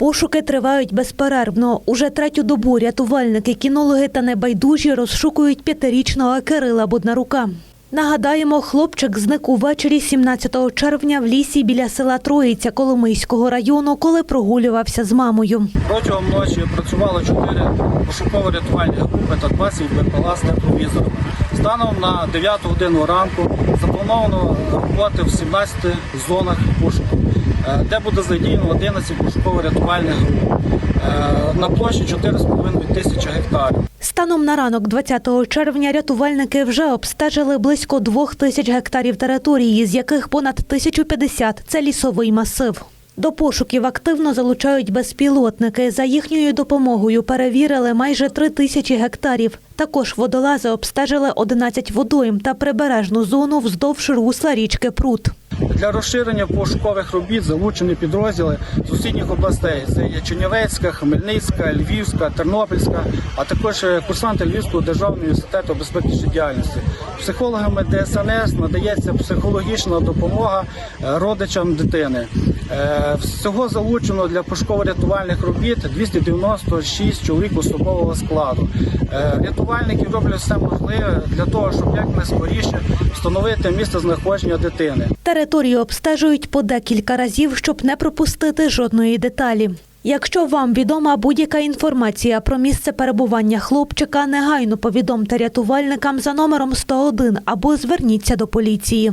Пошуки тривають безперервно. Уже третю добу рятувальники, кінологи та небайдужі розшукують п'ятирічного Кирила Боднарука. Нагадаємо, хлопчик зник увечері 17 червня в лісі біля села Троїця Коломийського району, коли прогулювався з мамою. Протягом ночі працювало 4 пошуково-рятувальні групи та 20 БПЛА з тепловізором. Станом на 9 годину ранку заплановано роботи в 17 зонах пошуку, де буде задіяно 11 пошуково-рятувальних груп е, на площі 4,5 тисячі гектарів. Станом на ранок 20 червня рятувальники вже обстежили близько двох тисяч гектарів території, з яких понад 1050 – це лісовий масив. До пошуків активно залучають безпілотники. За їхньою допомогою перевірили майже три тисячі гектарів. Також водолази обстежили 11 водойм та прибережну зону вздовж русла річки Прут. Для розширення пошукових робіт залучені підрозділи сусідніх областей. Це є Чернівецька, Хмельницька, Львівська, Тернопільська, а також е, курсанти Львівського державного університету безпечної діяльності. Психологами ДСНС надається психологічна допомога е, родичам дитини. Е, Всього залучено для пошуково-рятувальних робіт 296 чоловік особового складу. Е, Рятувальники роблять все можливе для того, щоб якнайскоріше встановити місце знаходження дитини. Територію обстежують по декілька разів, щоб не пропустити жодної деталі. Якщо вам відома будь-яка інформація про місце перебування хлопчика, негайно повідомте рятувальникам за номером 101 або зверніться до поліції.